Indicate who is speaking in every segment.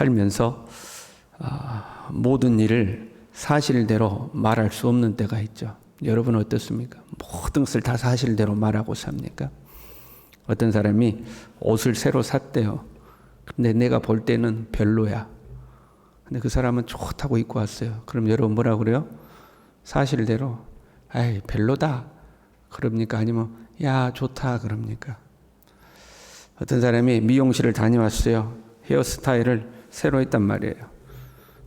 Speaker 1: 살면서 아, 모든 일을 사실대로 말할 수 없는 때가 있죠. 여러분 어떻습니까? 모든 것을 다 사실대로 말하고 삽니까? 어떤 사람이 옷을 새로 샀대요. 근데 내가 볼 때는 별로야. 근데 그 사람은 좋다고 입고 왔어요. 그럼 여러분 뭐라 그래요? 사실대로, 아이, 별로다. 그럽니까? 아니면, 야, 좋다. 그럽니까? 어떤 사람이 미용실을 다녀왔어요. 헤어스타일을 새로 했단 말이에요.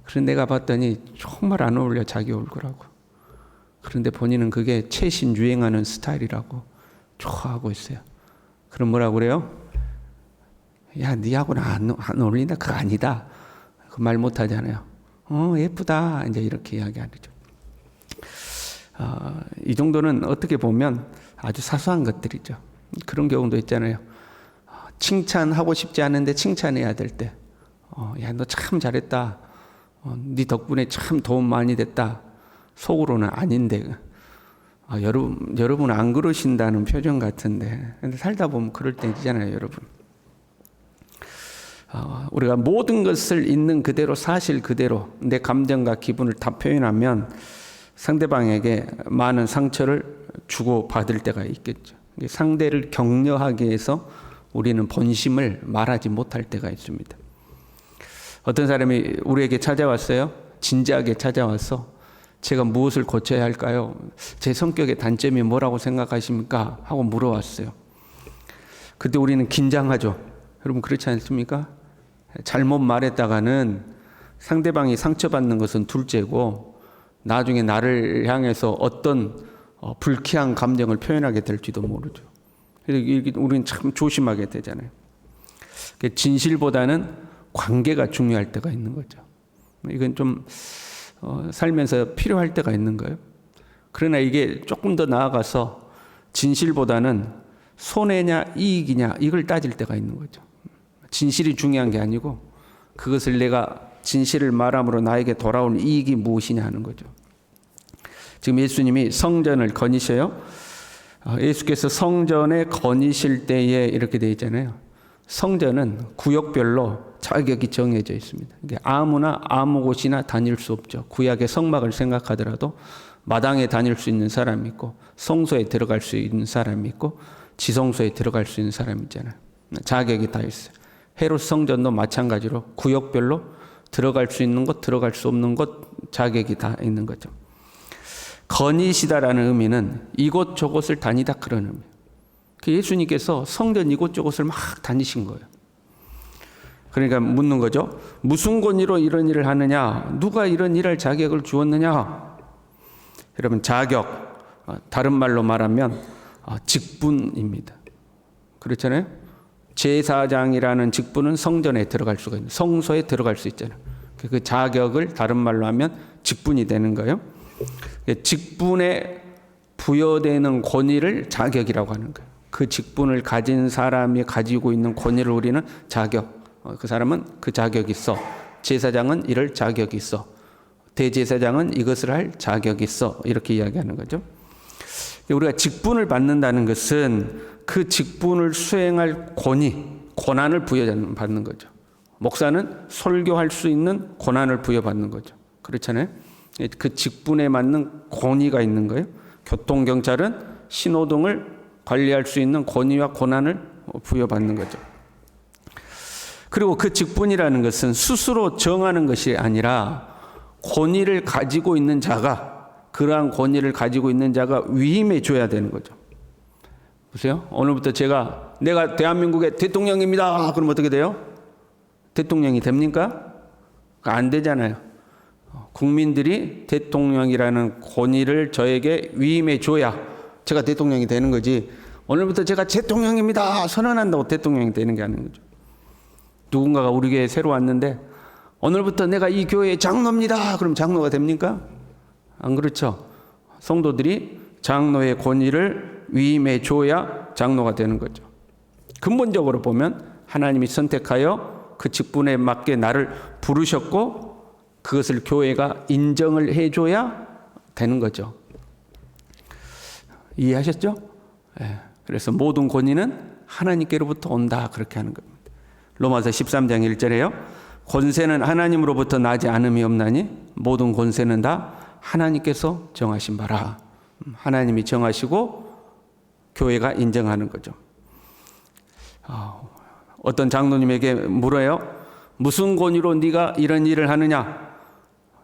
Speaker 1: 그런데 내가 봤더니 정말 안 어울려, 자기 얼굴하고. 그런데 본인은 그게 최신 유행하는 스타일이라고 좋아하고 있어요. 그럼 뭐라 그래요? 야, 니하고는 안, 안 어울린다. 그거 아니다. 그 말 못하잖아요. 어, 예쁘다. 이제 이렇게 이야기하죠. 어, 이 정도는 어떻게 보면 아주 사소한 것들이죠. 그런 경우도 있잖아요. 어, 칭찬하고 싶지 않은데 칭찬해야 될 때, 어, 야, 너 참 잘했다. 어, 네 덕분에 참 도움 많이 됐다. 속으로는 아닌데, 아, 여러분, 여러분 안 그러신다는 표정 같은데, 근데 살다 보면 그럴 때 있잖아요, 여러분. 어, 우리가 모든 것을 있는 그대로 사실 그대로 내 감정과 기분을 다 표현하면 상대방에게 많은 상처를 주고 받을 때가 있겠죠. 상대를 격려하기 위해서 우리는 본심을 말하지 못할 때가 있습니다. 어떤 사람이 우리에게 찾아왔어요. 진지하게 찾아와서 제가 무엇을 고쳐야 할까요? 제 성격의 단점이 뭐라고 생각하십니까? 하고 물어왔어요. 그때 우리는 긴장하죠. 여러분 그렇지 않습니까? 잘못 말했다가는 상대방이 상처받는 것은 둘째고 나중에 나를 향해서 어떤 어, 불쾌한 감정을 표현하게 될지도 모르죠. 그래서 우리는 참 조심하게 되잖아요. 진실보다는 관계가 중요할 때가 있는 거죠. 이건 좀 어, 살면서 필요할 때가 있는 거예요. 그러나 이게 조금 더 나아가서 진실보다는 손해냐 이익이냐 이걸 따질 때가 있는 거죠. 진실이 중요한 게 아니고 그것을 내가 진실을 말함으로 나에게 돌아온 이익이 무엇이냐 하는 거죠. 지금 예수님이 성전을 거니셔요. 어, 예수께서 성전에 거니실 때에 이렇게 되어 있잖아요. 성전은 구역별로 자격이 정해져 있습니다. 아무나 아무 곳이나 다닐 수 없죠. 구약의 성막을 생각하더라도 마당에 다닐 수 있는 사람이 있고 성소에 들어갈 수 있는 사람이 있고 지성소에 들어갈 수 있는 사람이 있잖아요. 자격이 다 있어요. 헤롯 성전도 마찬가지로 구역별로 들어갈 수 있는 것, 들어갈 수 없는 것 자격이 다 있는 거죠. 거니시다라는 의미는 이곳 저곳을 다니다 그런 의미. 그 예수님께서 성전 이곳저곳을 막 다니신 거예요. 그러니까 묻는 거죠. 무슨 권위로 이런 일을 하느냐? 누가 이런 일할 자격을 주었느냐? 여러분 자격 어, 다른 말로 말하면 어, 직분입니다. 그렇잖아요. 제사장이라는 직분은 성전에 들어갈 수가 있는 성소에 들어갈 수 있잖아요. 그 자격을 다른 말로 하면 직분이 되는 거예요. 직분에 부여되는 권위를 자격이라고 하는 거예요. 그 직분을 가진 사람이 가지고 있는 권위를 우리는 자격. 어, 그 사람은 그 자격이 있어. 제사장은 이럴 자격이 있어. 대제사장은 이것을 할 자격이 있어. 이렇게 이야기하는 거죠. 우리가 직분을 받는다는 것은 그 직분을 수행할 권위, 권한을 부여받는 거죠. 목사는 설교할 수 있는 권한을 부여받는 거죠. 그렇잖아요. 그 직분에 맞는 권위가 있는 거예요. 교통경찰은 신호등을 관리할 수 있는 권위와 권한을 부여받는 거죠. 그리고 그 직분이라는 것은 스스로 정하는 것이 아니라 권위를 가지고 있는 자가 그러한 권위를 가지고 있는 자가 위임해 줘야 되는 거죠. 보세요. 오늘부터 제가 내가 대한민국의 대통령입니다. 그럼 어떻게 돼요? 대통령이 됩니까? 안 되잖아요. 국민들이 대통령이라는 권위를 저에게 위임해 줘야 제가 대통령이 되는 거지. 오늘부터 제가 대통령입니다. 선언한다고 대통령이 되는 게 아닌 거죠. 누군가가 우리 교회에 새로 왔는데 오늘부터 내가 이 교회의 장로입니다. 그럼 장로가 됩니까? 안 그렇죠? 성도들이 장로의 권위를 위임해 줘야 장로가 되는 거죠. 근본적으로 보면 하나님이 선택하여 그 직분에 맞게 나를 부르셨고 그것을 교회가 인정을 해줘야 되는 거죠. 이해하셨죠? 네. 그래서 모든 권위는 하나님께로부터 온다 그렇게 하는 겁니다. 로마서 13장 1절에요. 권세는 하나님으로부터 나지 않음이 없나니 모든 권세는 다 하나님께서 정하신 바라. 음, 하나님이 정하시고 교회가 인정하는 거죠. 아, 어떤 장로님에게 물어요. 무슨 권위로 네가 이런 일을 하느냐?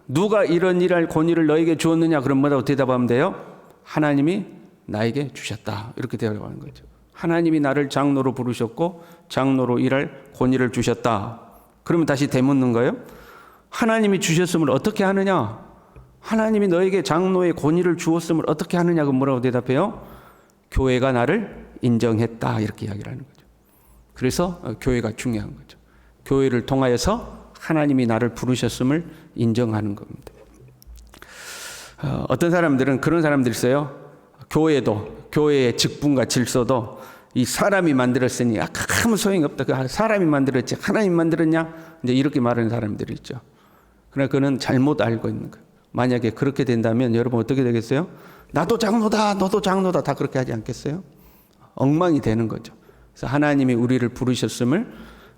Speaker 1: 누가 이런 일할 권위를 너에게 주었느냐? 그럼 뭐라고 대답하면 돼요? 하나님이 나에게 주셨다. 이렇게 대답하는 거죠. 하나님이 나를 장로로 부르셨고 장로로 일할 권위를 주셨다. 그러면 다시 되묻는 거예요. 하나님이 주셨음을 어떻게 하느냐? 하나님이 너에게 장로의 권위를 주었음을 어떻게 하느냐? 그 뭐라고 대답해요? 교회가 나를 인정했다. 이렇게 이야기를 하는 거죠. 그래서 어, 교회가 중요한 거죠. 교회를 통하여서 하나님이 나를 부르셨음을 인정하는 겁니다. 어, 어떤 사람들은 그런 사람들이 있어요. 교회도 교회의 직분과 질서도 이 사람이 만들었으니 아, 아무 소용이 없다. 그 사람이 만들었지 하나님 만들었냐? 이제 이렇게 말하는 사람들이 있죠. 그러나 그는 잘못 알고 있는 거예요. 만약에 그렇게 된다면 여러분 어떻게 되겠어요? 나도 장로다, 너도 장로다 다 그렇게 하지 않겠어요? 엉망이 되는 거죠. 그래서 하나님이 우리를 부르셨음을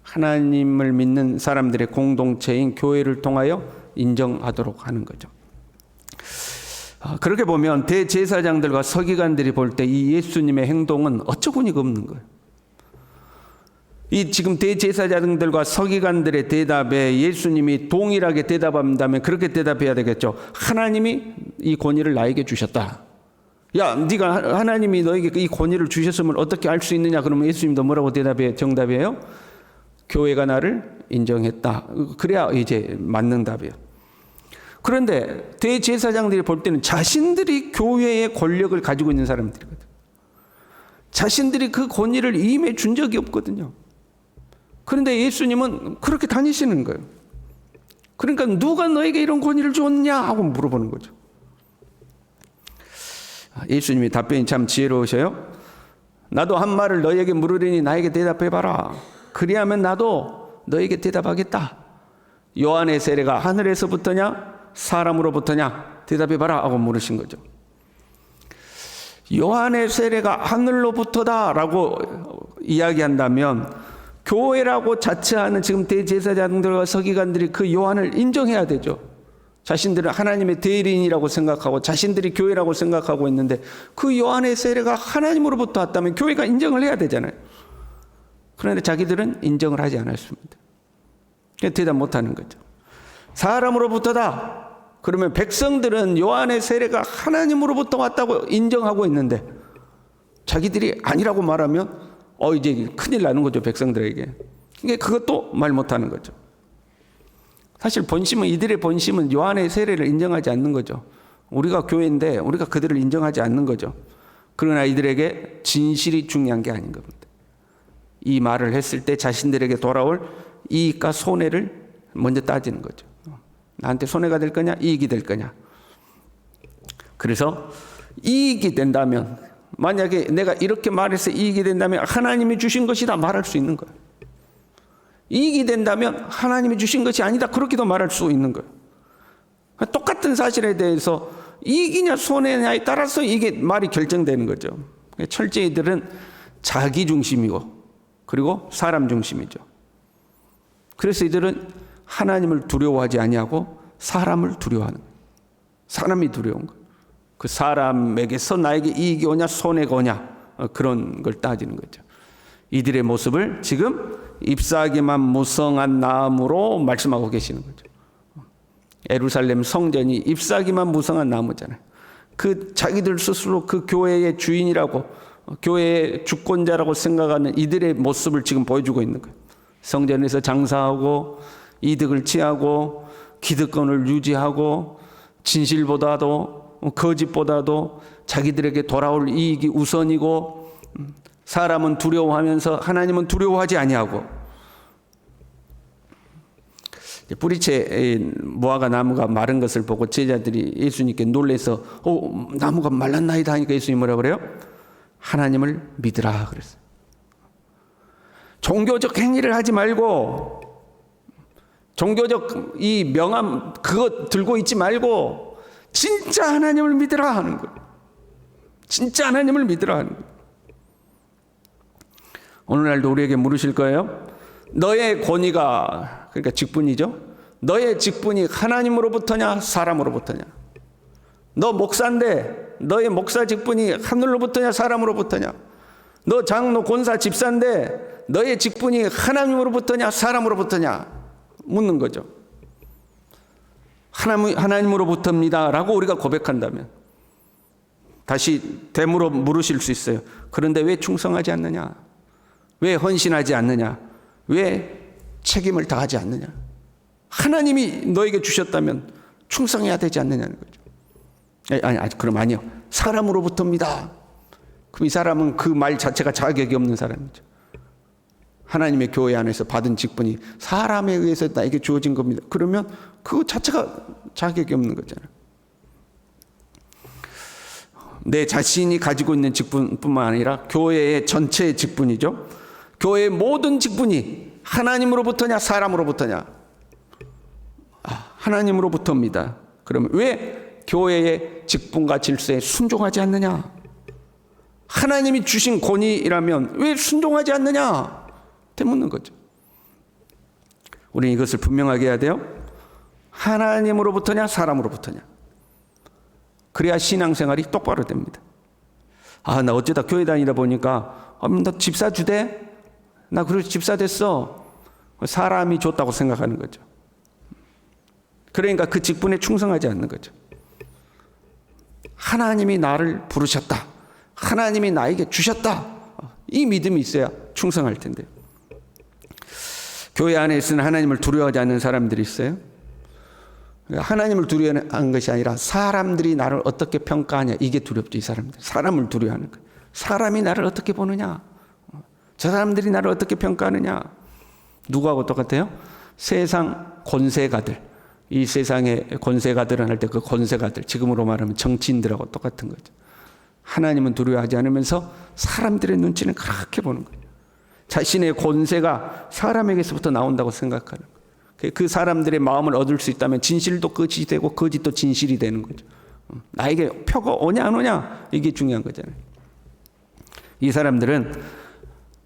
Speaker 1: 하나님을 믿는 사람들의 공동체인 교회를 통하여 인정하도록 하는 거죠. 아, 그렇게 보면 대제사장들과 서기관들이 볼 때 이 예수님의 행동은 어처구니가 없는 거예요. 이 지금 대제사장들과 서기관들의 대답에 예수님이 동일하게 대답한다면 그렇게 대답해야 되겠죠. 하나님이 이 권위를 나에게 주셨다. 야, 네가 하나님이 너에게 이 권위를 주셨음을 어떻게 알 수 있느냐? 그러면 예수님도 뭐라고 대답해? 정답이에요. 교회가 나를 인정했다. 그래야 이제 맞는 답이에요. 그런데 대제사장들이 볼 때는 자신들이 교회의 권력을 가지고 있는 사람들이거든. 자신들이 그 권위를 임해 준 적이 없거든요. 그런데 예수님은 그렇게 다니시는 거예요. 그러니까 누가 너에게 이런 권위를 줬냐 하고 물어보는 거죠. 예수님이 답변이 참 지혜로우셔요. 나도 한 말을 너에게 물으리니 나에게 대답해 봐라. 그리하면 나도 너에게 대답하겠다. 요한의 세례가 하늘에서부터냐 사람으로부터냐 대답해 봐라 하고 물으신 거죠. 요한의 세례가 하늘로부터다라고 이야기한다면 교회라고 자처하는 지금 대제사장들과 서기관들이 그 요한을 인정해야 되죠. 자신들은 하나님의 대리인이라고 생각하고 자신들이 교회라고 생각하고 있는데 그 요한의 세례가 하나님으로부터 왔다면 교회가 인정을 해야 되잖아요. 그런데 자기들은 인정을 하지 않았습니다. 대답 못 하는 거죠. 사람으로부터다. 그러면 백성들은 요한의 세례가 하나님으로부터 왔다고 인정하고 있는데 자기들이 아니라고 말하면 어 이제 큰일 나는 거죠 백성들에게. 이게 그것도 말 못하는 거죠. 사실 본심은 이들의 본심은 요한의 세례를 인정하지 않는 거죠. 우리가 교회인데 우리가 그들을 인정하지 않는 거죠. 그러나 이들에게 진실이 중요한 게 아닌 겁니다. 이 말을 했을 때 자신들에게 돌아올 이익과 손해를 먼저 따지는 거죠. 나한테 손해가 될 거냐, 이익이 될 거냐. 그래서 이익이 된다면 만약에 내가 이렇게 말해서 이익이 된다면 하나님이 주신 것이다 말할 수 있는 거예요. 이익이 된다면 하나님이 주신 것이 아니다 그렇게도 말할 수 있는 거예요. 똑같은 사실에 대해서 이익이냐 손해냐에 따라서 이게 말이 결정되는 거죠. 철저히들은 자기 중심이고 그리고 사람 중심이죠. 그래서 이들은 하나님을 두려워하지 아니하고 사람을 두려워하는 거예요. 사람이 두려운 거예요. 그 사람에게서 나에게 이익이 오냐 손해가 오냐 어, 그런 걸 따지는 거죠. 이들의 모습을 지금 잎사귀만 무성한 나무로 말씀하고 계시는 거죠. 에루살렘 성전이 잎사귀만 무성한 나무잖아요. 그 자기들 스스로 그 교회의 주인이라고 교회의 주권자라고 생각하는 이들의 모습을 지금 보여주고 있는 거예요. 성전에서 장사하고 이득을 취하고 기득권을 유지하고 진실보다도 거짓보다도 자기들에게 돌아올 이익이 우선이고 사람은 두려워하면서 하나님은 두려워하지 아니하고 뿌리채 무화과 나무가 마른 것을 보고 제자들이 예수님께 놀래서 어 나무가 말랐나이다 하니까 예수님 뭐라 그래요? 하나님을 믿으라 그랬어요. 종교적 행위를 하지 말고 종교적 이 명함 그거 들고 있지 말고 진짜 하나님을 믿으라 하는 거예요. 진짜 하나님을 믿으라 하는 거예요. 오늘날도 우리에게 물으실 거예요. 너의 권위가 그러니까 직분이죠. 너의 직분이 하나님으로부터냐 사람으로부터냐. 너 목사인데 너의 목사 직분이 하늘로부터냐 사람으로부터냐. 너 장로 권사 집사인데 너의 직분이 하나님으로부터냐 사람으로부터냐 묻는 거죠. 하나님 하나님으로부터입니다 라고 우리가 고백한다면 다시 되물어 물으실 수 있어요. 그런데 왜 충성하지 않느냐? 왜 헌신하지 않느냐? 왜 책임을 다하지 않느냐? 하나님이 너에게 주셨다면 충성해야 되지 않느냐는 거죠. 아니, 아니, 그럼 아니요. 사람으로부터입니다. 그럼 이 사람은 그 말 자체가 자격이 없는 사람이죠. 하나님의 교회 안에서 받은 직분이 사람에 의해서 나에게 주어진 겁니다. 그러면 그 자체가 자격이 없는 거잖아요. 내 자신이 가지고 있는 직분뿐만 아니라 교회의 전체의 직분이죠. 교회의 모든 직분이 하나님으로부터냐 사람으로부터냐? 아, 하나님으로부터입니다. 그러면 왜 교회의 직분과 질서에 순종하지 않느냐? 하나님이 주신 권위라면 왜 순종하지 않느냐? 되묻는 거죠. 우리는 이것을 분명하게 해야 돼요. 하나님으로부터냐 사람으로부터냐? 그래야 신앙생활이 똑바로 됩니다. 아, 나 어쩌다 교회 다니다 보니까, 아, 나 집사 주대? 나 그래서 집사 됐어. 사람이 줬다고 생각하는 거죠. 그러니까 그 직분에 충성하지 않는 거죠. 하나님이 나를 부르셨다. 하나님이 나에게 주셨다. 이 믿음이 있어야 충성할 텐데. 교회 안에 있는 하나님을 두려워하지 않는 사람들이 있어요. 하나님을 두려워하는 것이 아니라 사람들이 나를 어떻게 평가하냐? 이게 두렵죠 이 사람들. 사람을 두려워하는 거예요 사람이 나를 어떻게 보느냐? 저 사람들이 나를 어떻게 평가하느냐? 누구하고 똑같아요? 세상 권세가들. 이 세상의 권세가들은 할 때 그 권세가들. 지금으로 말하면 정치인들하고 똑같은 거죠. 하나님은 두려워하지 않으면서 사람들의 눈치는 그렇게 보는 거예요 자신의 권세가 사람에게서부터 나온다고 생각하는 거예요 그 사람들의 마음을 얻을 수 있다면 진실도 거짓이 되고 거짓도 진실이 되는 거죠. 나에게 표가 오냐 안 오냐 이게 중요한 거잖아요. 이 사람들은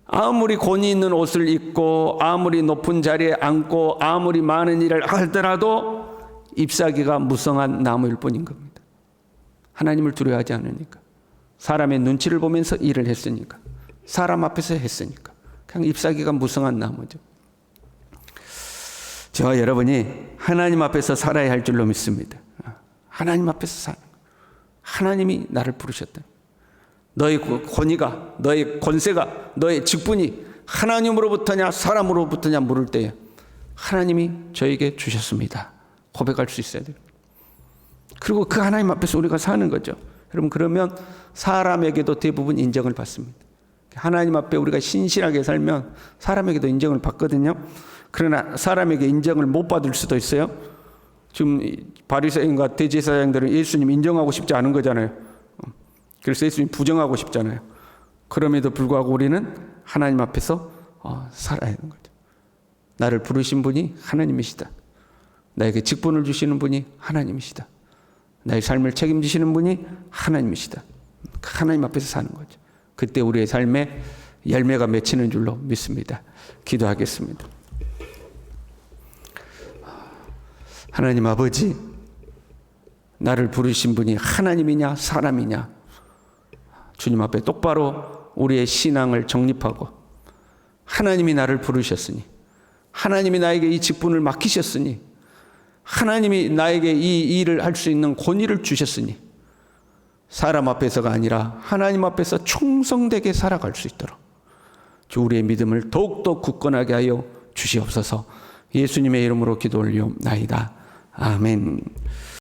Speaker 1: 아무리 권위 있는 옷을 입고 아무리 높은 자리에 앉고 아무리 많은 일을 하더라도 잎사귀가 무성한 나무일 뿐인 겁니다. 하나님을 두려워하지 않으니까 사람의 눈치를 보면서 일을 했으니까 사람 앞에서 했으니까 그냥 잎사귀가 무성한 나무죠. 저와 여러분이 하나님 앞에서 살아야 할 줄로 믿습니다. 하나님 앞에서 사는 하나님이 나를 부르셨다. 너의 권위가, 너의 권세가, 너의 직분이 하나님으로부터냐 사람으로부터냐 물을 때에 하나님이 저에게 주셨습니다. 고백할 수 있어야 돼요. 그리고 그 하나님 앞에서 우리가 사는 거죠. 여러분 그러면 사람에게도 대부분 인정을 받습니다. 하나님 앞에 우리가 신실하게 살면 사람에게도 인정을 받거든요. 그러나 사람에게 인정을 못 받을 수도 있어요. 지금 바리새인과 대제사장들은 예수님 인정하고 싶지 않은 거잖아요. 그래서 예수님 부정하고 싶잖아요. 그럼에도 불구하고 우리는 하나님 앞에서 어, 살아야 하는 거죠. 나를 부르신 분이 하나님이시다. 나에게 직분을 주시는 분이 하나님이시다. 나의 삶을 책임지시는 분이 하나님이시다. 하나님 앞에서 사는 거죠. 그때 우리의 삶에 열매가 맺히는 줄로 믿습니다. 기도하겠습니다. 하나님 아버지, 나를 부르신 분이 하나님이냐, 사람이냐, 주님 앞에 똑바로 우리의 신앙을 정립하고, 하나님이 나를 부르셨으니, 하나님이 나에게 이 직분을 맡기셨으니, 하나님이 나에게 이 일을 할 수 있는 권위를 주셨으니, 사람 앞에서가 아니라 하나님 앞에서 충성되게 살아갈 수 있도록, 주 우리의 믿음을 더욱더 굳건하게 하여 주시옵소서 예수님의 이름으로 기도 올리옵나이다. 아멘.